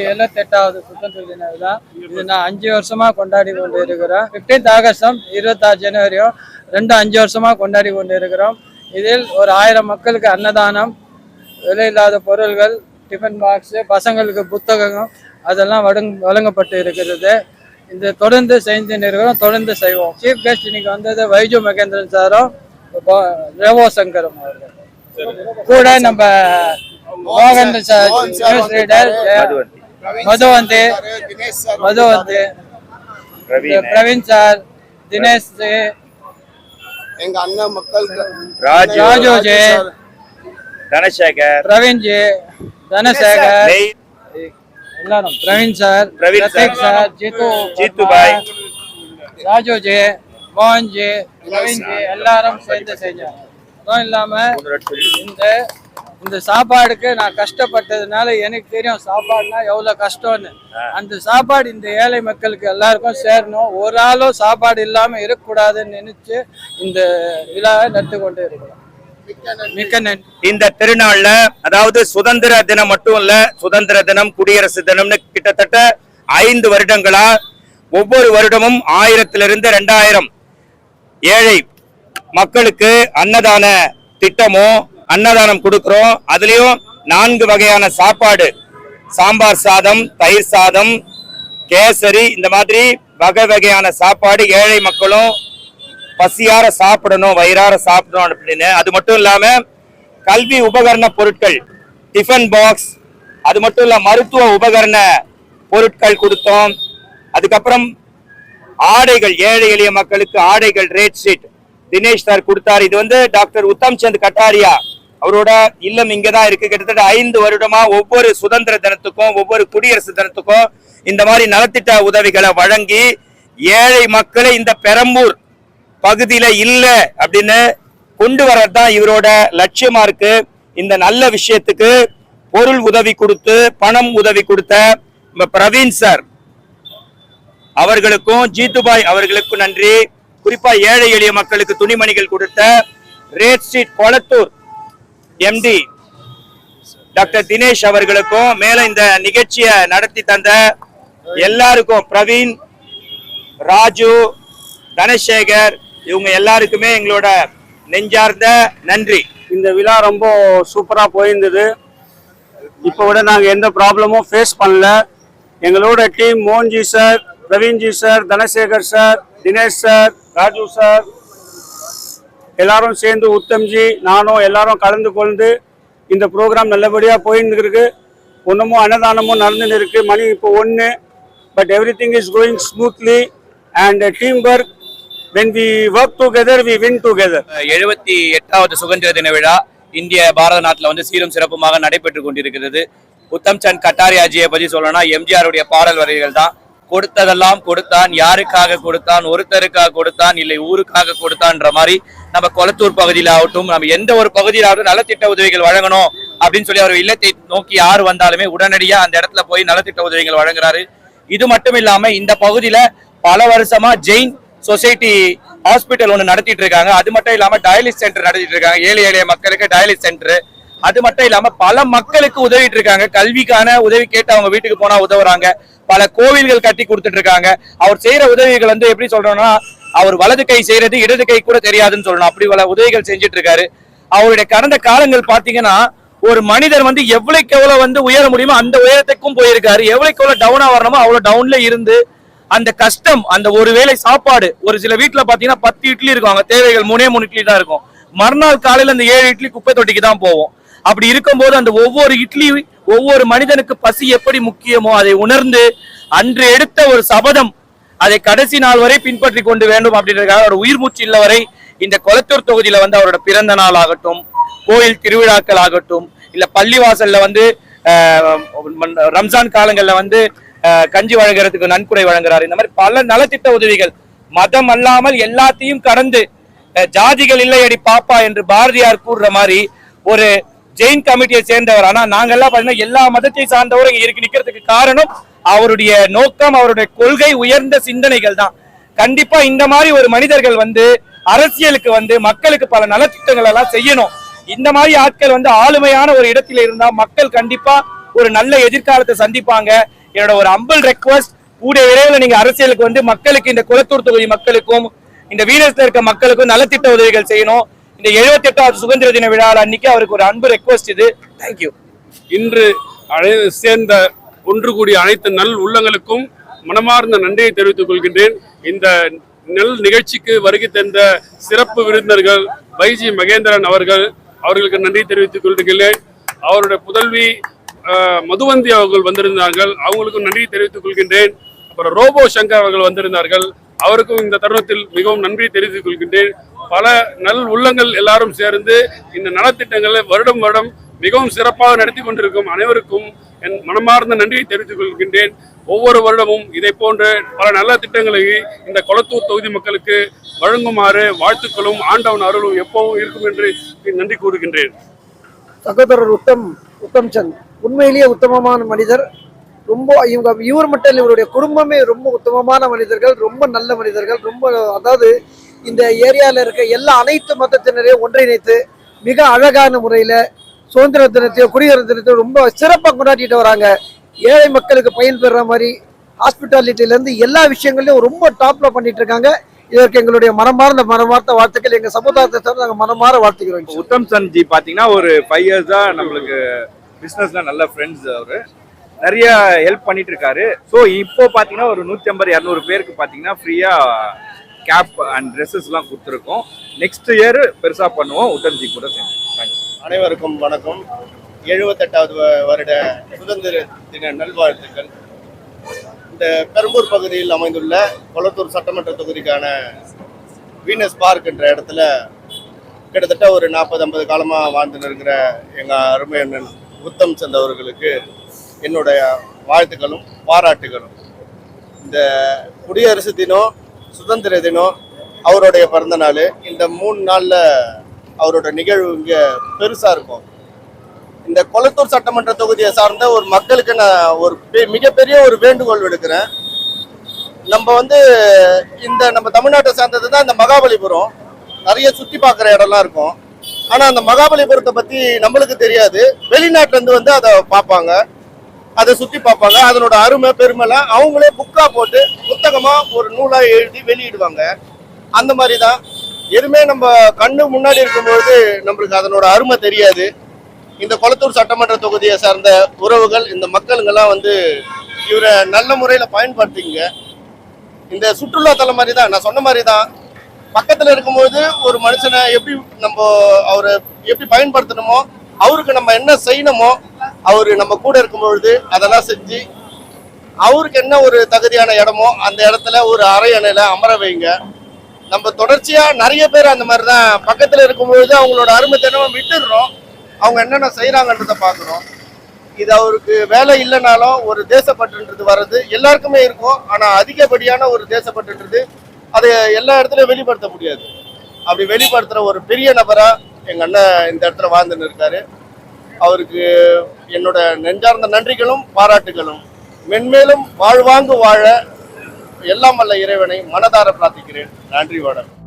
எழுபத்தெட்டாவது சுதந்திர தின விழா. இது நான் அஞ்சு வருஷமா கொண்டாடி கொண்டு இருக்கிறோம் பிப்டீன்த் ஆகஸ்டம் இருபத்தாறு ஜனவரியும் ரெண்டு அஞ்சு வருஷமா கொண்டாடி கொண்டு இருக்கிறோம் இதில் ஒரு ஆயிரம் மக்களுக்கு அன்னதானம் விலையில்லாத பொருள்கள் டிஃபன் பாக்ஸு பசங்களுக்கு புத்தகம் அதெல்லாம் வழங் வழங்கப்பட்டு இருக்கிறது. இந்த தொடர்ந்து செய்து இருக்கிறோம் தொடர்ந்து செய்வோம். சீஃப் கெஸ்ட் இன்னைக்கு வந்தது வைஜு மகேந்திரன் சாரும் ரேவோ சங்கரம் அவர்கள். கூட நம்ம மோகன் sir news reader Madhuvanthi Madhuvanthi Praveen. Sir Dinesh எங்க அண்ணன் மக்களுக்கு ராஜு. ராஜு ஜி தனசேகர் பிரவீன் ஜி தனசேகர் எல்லாரும் பிரவீன் சார் பிரவீன் சார். ஜித்து ஜீத்து பாய். ராஜு ஜி மோகன் ஜி பிரவீன் ஜி எல்லாரும் சேர்ந்து செஞ்சாங்க அதுவும் இல்லாம இந்த இந்த சாப்பாடுக்கு நான் கஷ்டப்பட்டதுனால எனக்கு தெரியும் சாப்பாடுனா எவ்வளவு கஷ்டம்னு அந்த சாப்பாடு இந்த ஏழை மக்களுக்கு எல்லாருக்கும் சேரணும் ஒரு ஆளும் சாப்பாடு இல்லாம இருக்கக்கூடாதுன்னு நினைச்சு இந்த விழாவை நடத்தி கொண்டு இருக்கிறோம் இந்த திருநாள்ல அதாவது சுதந்திர தினம் மட்டும் இல்ல சுதந்திர தினம் குடியரசு தினம்னு கிட்டத்தட்ட ஐந்து வருடங்களா ஒவ்வொரு வருடமும் ஆயிரத்திலிருந்து ரெண்டாயிரம் ஏழை மக்களுக்கு அன்னதான திட்டமும் அன்னதானம் கொடுக்கிறோம். அதுலயும் நான்கு வகையான சாப்பாடு. சாம்பார் சாதம் தயிர் சாதம் கேசரி இந்த மாதிரி வகை வகையான சாப்பாடு ஏழை மக்களும் பசியார சாப்பிடணும் வயிறார சாப்பிடணும் அப்படின்னு. அது மட்டும் இல்லாம கல்வி உபகரண பொருட்கள் டிஃபன் பாக்ஸ் அது மட்டும் இல்ல மருத்துவ உபகரண பொருட்கள் கொடுத்தோம். அதுக்கப்புறம் ஆடைகள் ஏழை எளிய மக்களுக்கு ஆடைகள் ரேட் ஷீட் தினேஷ் சார் கொடுத்தாரு. இது வந்து டாக்டர் உத்தம் சந்த் கட்டாரியா அவரோட இல்லம் இங்கதான் இருக்கு. கிட்டத்தட்ட ஐந்து வருடமா ஒவ்வொரு சுதந்திர தினத்துக்கும் ஒவ்வொரு குடியரசு தினத்துக்கும் இந்த மாதிரி நலத்திட்ட உதவிகளை வழங்கி ஏழை மக்களை இந்த பெரம்பூர் பகுதியில இல்ல அப்படின்னு கொண்டு வரதான் இவரோட லட்சியமா இருக்கு. இந்த நல்ல விஷயத்துக்கு பொருள் உதவி கொடுத்து பணம் உதவி கொடுத்த நம்ம பிரவீன் சார். அவர்களுக்கும் ஜீத்துபாய் அவர்களுக்கும் நன்றி. குறிப்பா ஏழை எளிய மக்களுக்கு துணிமணிகள் கொடுத்த red street Kolathur MD doctor Dinesh அவர்களுக்கும் மேல இந்த நிகழ்ச்சியை நடத்தி தந்த எல்லாருக்கும் பிரவீன் ராஜு தனசேகர் இவங்க எல்லாருக்குமே எங்களோட நெஞ்சார்ந்த நன்றி. இந்த விழா ரொம்ப சூப்பராக போயிருந்தது. இப்போ விட நாங்கள் எந்த ப்ராப்ளமும் ஃபேஸ் பண்ணல. எங்களோட team Mohanji sir Praveenji sir Dhanasekar sir Dinesh sir Raju sir எல்லாரும் சேர்ந்து உத்தம்ஜி நானும் எல்லாரும் கலந்து கொண்டு இந்த ப்ரோக்ராம் நல்லபடியாக போயிருந்துருக்கு. ஒன்றுமும் அன்னதானமும் நடந்துன்னு இருக்குது மணி இப்போ ஒன்று but everything is going smoothly and team work when we work together we win together எழுபத்தி எட்டாவது சுதந்திர தின விழா இந்திய பாரத நாட்டில் வந்து சீரும் சிறப்புமாக நடைபெற்று கொண்டிருக்கிறது. உத்தம் சந்த் கட்டாரியாஜியை பற்றி சொல்லணும்னா எம்ஜிஆருடைய பாடல் வரிகள் தான். கொடுத்ததெல்லாம் கொடுத்தான் யாருக்காக கொடுத்தான் ஒருத்தருக்காக கொடுத்தான் இல்லை ஊருக்காக கொடுத்தான்ற மாதிரி நம்ம கொளத்தூர் பகுதியில் ஆகட்டும் நம்ம எந்த ஒரு பகுதியில் ஆகட்டும் நலத்திட்ட உதவிகள் வழங்கணும் அப்படின்னு சொல்லி அவர் இல்லத்தை நோக்கி யார் வந்தாலுமே உடனடியாக அந்த இடத்துல போய் நலத்திட்ட உதவிகள் வழங்குறாரு. இது மட்டும் இல்லாம இந்த பகுதியில பல வருஷமா ஜெயின் சொசைட்டி ஹாஸ்பிட்டல் ஒன்று நடத்திட்டு இருக்காங்க. அது மட்டும் இல்லாமல் டயாலிஸ் சென்டர் நடத்திட்டு இருக்காங்க. ஏழை ஏழைய மக்களுக்கு டயாலிஸ் சென்டர். அது மட்டும் இல்லாம பல மக்களுக்கு உதவிட்டு இருக்காங்க. கல்விக்கான உதவி கேட்டு அவங்க வீட்டுக்கு போனா உதவுறாங்க. பல கோவில்கள் கட்டி கொடுத்துட்டு இருக்காங்க. அவர் செய்யற உதவிகள் வந்து எப்படி சொல்றோம்னா அவர் வலது கை செய்யறது இடது கை கூட தெரியாதுன்னு சொல்லணும். அப்படி பல உதவிகள் செஞ்சுட்டு இருக்காரு. அவருடைய கடந்த காலங்கள் பாத்தீங்கன்னா ஒரு மனிதர் வந்து எவ்வளவுக்கு எவ்வளவு வந்து உயர முடியுமோ அந்த உயரத்துக்கும் போயிருக்காரு. எவ்வளவுக்கு எவ்வளவு டவுனா வரணுமோ அவ்வளவு டவுன்ல இருந்து அந்த கஷ்டம் அந்த ஒரு வேளை சாப்பாடு ஒரு சில வீட்டுல பாத்தீங்கன்னா பத்து இட்லி இருக்கும். அவங்க தேவைகள் மூணே மூணு இட்லி தான் இருக்கும். மறுநாள் காலையில அந்த ஏழு இட்லி குப்பை தொட்டிக்கு தான் போவோம். அப்படி இருக்கும்போது அந்த ஒவ்வொரு இட்லி ஒவ்வொரு மனிதனுக்கு பசி எப்படி முக்கியமோ அதை உணர்ந்து அன்று எடுத்த ஒரு சபதம் அதை கடைசி நாள் வரை பின்பற்றி கொண்டு வேண்டும் அப்படின்றதுக்காக அவர் உயிர் மூச்சு இல்ல வரை இந்த கொளத்தூர் தொகுதியில வந்து அவரோட பிறந்த நாள் ஆகட்டும் கோயில் திருவிழாக்கள் ஆகட்டும் இல்ல பள்ளிவாசல்ல வந்து ரம்ஜான் காலங்கள்ல வந்து கஞ்சி வழங்குறதுக்கு நன்கொடை வழங்குறாரு. இந்த மாதிரி பல நலத்திட்ட உதவிகள். மதம் அல்லாமல் எல்லாத்தையும் கடந்து ஜாதிகள் இல்லையடி பாப்பா என்று பாரதியார் கூறுற மாதிரி ஒரு ஜெயின் கமிட்டியை சேர்ந்தவர். ஆனா நாங்கெல்லாம் பாத்தீங்கன்னா எல்லா மதத்தை சார்ந்தவரும் இங்க இருக்கு நிக்கிறதுக்கு காரணம் அவருடைய நோக்கம் அவருடைய கொள்கை உயர்ந்த சிந்தனைகள் தான். கண்டிப்பா இந்த மாதிரி ஒரு மனிதர்கள் வந்து அரசியலுக்கு வந்து மக்களுக்கு பல நலத்திட்டங்கள் எல்லாம் செய்யணும். இந்த மாதிரி ஆட்கள் வந்து ஆளுமையான ஒரு இடத்துல இருந்தா மக்கள் கண்டிப்பா ஒரு நல்ல எதிர்காலத்தை சந்திப்பாங்க. என்னோட ஒரு அம்பல் ரெக்வஸ்ட் கூடிய விரைவில் நீங்க அரசியலுக்கு வந்து மக்களுக்கு இந்த குளத்தூர் தொகுதி மக்களுக்கும் இந்த வீரஸ்ல இருக்க மக்களுக்கும் நலத்திட்ட உதவிகள் செய்யணும். இந்த 78வது எட்டாவது சுதந்திர தின விழா அன்னைக்கு அவருக்கு ஒரு அன்பு ரெக்வஸ்ட் இது. தேங்க்யூ இன்று அழை சேர்ந்த ஒன்று கூடிய அனைத்து நல் உள்ளங்களுக்கும் மனமார்ந்த நன்றியை தெரிவித்துக் கொள்கின்றேன். இந்த நெல் நிகழ்ச்சிக்கு வருகை தந்த சிறப்பு விருந்தினர்கள் வைஜி மகேந்திரன் அவர்கள் அவர்களுக்கு நன்றி தெரிவித்துக் கொள்கிறேன். அவருடைய புதல்வி மதுவந்தி அவர்கள் வந்திருந்தார்கள். அவங்களுக்கும் நன்றி தெரிவித்துக் கொள்கின்றேன். அப்புறம் ரோபோ சங்கர் அவர்கள் வந்திருந்தார்கள். அவருக்கும் இந்த தருணத்தில் மிகவும் நன்றி தெரிவித்துக் கொள்கின்றேன். பல நல் உள்ளங்கள் எல்லாரும் சேர்ந்து இந்த நலத்திட்டங்களை வருடம் வருடம் மிகவும் சிறப்பாக நடத்தி கொண்டிருக்கும் அனைவருக்கும் என் மனமார்ந்த நன்றியை தெரிவித்துக் கொள்கின்றேன். ஒவ்வொரு வருடமும் இதை போன்ற பல நல்ல திட்டங்களை இந்த கொளத்தூர் தொகுதி மக்களுக்கு வழங்குமாறு வாழ்த்துக்களும் ஆண்டவன் அருளும் எப்பவும் இருக்கும் என்று நன்றி கூறுகின்றேன். சகோதரர் உத்தம் உத்தம் சந்த் உண்மையிலேயே உத்தமமான மனிதர். ரொம்ப இவங்க இவர் மட்டும் இல்லை இவருடைய குடும்பமே ரொம்ப உத்தமமான மனிதர்கள் ரொம்ப நல்ல மனிதர்கள் ரொம்ப அதாவது இந்த ஏரியாவில் இருக்க எல்லா அனைத்து மதத்தினரையும் ஒன்றிணைத்து மிக அழகான முறையில் சுதந்திர தினத்தையும் குடியரசு தினத்தையும் ரொம்ப சிறப்பாக கொண்டாடிட்டு வராங்க. ஏழை மக்களுக்கு பயன்பெற மாதிரி ஹாஸ்பிட்டாலிட்டிலேருந்து எல்லா விஷயங்களையும் ரொம்ப டாப்பில் பண்ணிட்டு இருக்காங்க. இதற்கு எங்களுடைய மனமார்ந்த மனமார்ந்த வாழ்த்துக்கள். எங்கள் சமுதாயத்தை நாங்கள் மனமாற வாழ்த்துக்கிறோம். உத்தம் சன் பார்த்தீங்கன்னா ஒரு ஃபைவ் இயர்ஸாக நம்மளுக்கு பிஸ்னஸ்லாம் நல்ல ஃப்ரெண்ட்ஸ் அவர். நிறைய ஹெல்ப் பண்ணிட்டு இருக்காரு ஸோ இப்போ பார்த்தீங்கன்னா ஒரு நூற்றி ஐம்பது இரநூறு பேருக்கு பார்த்தீங்கன்னா ஃப்ரீயாக கேப் அண்ட் ட்ரெஸ்ஸஸ்லாம் கொடுத்துருக்கோம். நெக்ஸ்ட் இயர் பெருசாக பண்ணுவோம். உத்தம் கூட சேர்ந்து. அனைவருக்கும் வணக்கம். எழுபத்தெட்டாவது வருட சுதந்திர தின நல்வாழ்த்துக்கள். இந்த பெரம்பூர் பகுதியில் அமைந்துள்ள கொளத்தூர் சட்டமன்ற தொகுதிக்கான வீனஸ் பார்க் என்ற இடத்துல கிட்டத்தட்ட ஒரு நாற்பது ஐம்பது காலமாக வாழ்ந்து இருக்கிற எங்கள் அருமை அண்ணன் உத்தம் சந்த் அவர்களுக்கு என்னுடைய வாழ்த்துக்களும் பாராட்டுகளும். இந்த குடியரசு தினம் சுதந்திர தினம் அவருடைய பிறந்த நாள். இந்த மூணு நாளில் அவரோட நிகழ்வு இங்கே பெருசாக இருக்கும். இந்த கொளத்தூர் சட்டமன்ற தொகுதியை சார்ந்த ஒரு மக்களுக்கு நான் ஒரு பெ- மிகப்பெரிய ஒரு வேண்டுகோள் விடுக்கிறேன். நம்ம வந்து இந்த நம்ம தமிழ்நாட்டை சார்ந்தது தான் இந்த மகாபலிபுரம். நிறைய சுற்றி பார்க்குற இடம்லாம் இருக்கும். ஆனால் அந்த மகாபலிபுரத்தை பற்றி நம்மளுக்கு தெரியாது. வெளிநாட்டிலேருந்து வந்து அதை பார்ப்பாங்க அதை சுற்றி பார்ப்பாங்க அதனோட அருமை பெருமைலாம் அவங்களே புக்காக போட்டு புத்தகமாக ஒரு நூலாக எழுதி வெளியிடுவாங்க. அந்த மாதிரி தான் எதுவுமே நம்ம கண்ணு முன்னாடி இருக்கும்போது நம்மளுக்கு அதனோட அருமை தெரியாது. இந்த கொளத்தூர் சட்டமன்ற தொகுதியை சார்ந்த உறவுகள் இந்த மக்களுங்கெல்லாம் வந்து இவரை நல்ல முறையில் பயன்படுத்திங்க. இந்த சுற்றுலா தலம் மாதிரி தான் நான் சொன்ன மாதிரி தான் பக்கத்தில் இருக்கும்போது ஒரு மனுஷனை எப்படி நம்ம அவரை எப்படி பயன்படுத்தணுமோ அவருக்கு நம்ம என்ன செய்யணுமோ அவர் நம்ம கூட இருக்கும்பொழுது அதெல்லாம் செஞ்சு அவருக்கு என்ன ஒரு தகுதியான இடமோ அந்த இடத்துல ஒரு அரை அணையில அமர வைங்க. நம்ம தொடர்ச்சியா நிறைய பேர் அந்த மாதிரி தான் பக்கத்துல இருக்கும்பொழுது அவங்களோட அருமை தினமும் விட்டுடுறோம். அவங்க என்னென்ன செய்யறாங்கன்றத பாக்குறோம் இது அவருக்கு வேலை இல்லைனாலும் ஒரு தேசப்பட்டுன்றது வர்றது எல்லாருக்குமே இருக்கும். ஆனா அதிகப்படியான ஒரு தேசப்பட்டுன்றது அதை எல்லா இடத்துலையும் வெளிப்படுத்த முடியாது. அப்படி வெளிப்படுத்துகிற ஒரு பெரிய நபராக எங்கள் அண்ணன் இந்த இடத்துல வாழ்ந்துன்னு இருக்காரு. அவருக்கு என்னோட நெஞ்சார்ந்த நன்றிகளும் பாராட்டுகளும். மென்மேலும் வாழ்வாங்கு வாழ எல்லாம் வல்ல இறைவனை மனதார பிரார்த்திக்கிறேன். நன்றி வணக்கம்.